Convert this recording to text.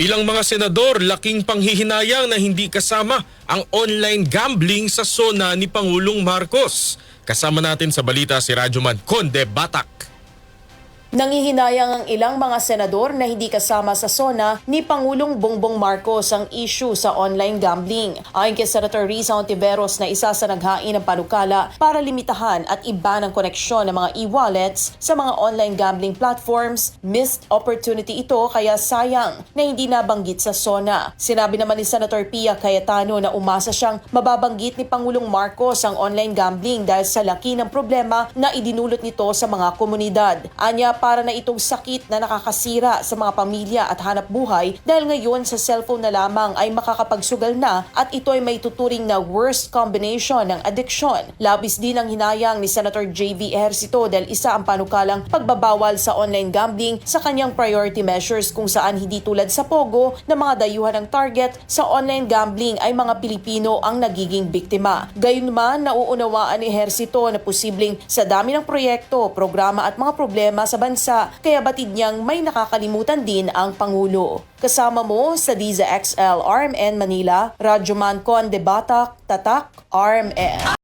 Ilang mga senador laking panghihinayang na hindi kasama ang online gambling sa sona ni Pangulong Marcos. Kasama natin sa balita si Radyoman Conde Batak. Nangihinayang ang ilang mga senador na hindi kasama sa SONA ni Pangulong Bongbong Marcos ang issue sa online gambling. Ayon kay Senator Risa Ontiveros na isa sa naghain ng panukala para limitahan at iba ng koneksyon ng mga e-wallets sa mga online gambling platforms, missed opportunity ito kaya sayang na hindi nabanggit sa SONA. Sinabi naman ni Senator Pia Cayetano na umasa siyang mababanggit ni Pangulong Marcos ang online gambling dahil sa laki ng problema na idinulot nito sa mga komunidad. Anya para na itong sakit na nakakasira sa mga pamilya at hanap buhay dahil ngayon sa cellphone na lamang ay makakapagsugal na at ito ay may tuturing na worst combination ng addiction. Labis din ang hinayang ni Senator J.V. Ejercito dahil isa ang panukalang pagbabawal sa online gambling sa kanyang priority measures kung saan hindi tulad sa Pogo na mga dayuhan ng target sa online gambling ay mga Pilipino ang nagiging biktima. Gayunman, nauunawaan ni Ejercito na posibleng sa dami ng proyekto, programa at mga problema sa bansa, kaya batid niyang may nakakalimutan din ang Pangulo. Kasama mo sa Diza XL RMN Manila, Radyoman Conde Batak, Tatak, RMN.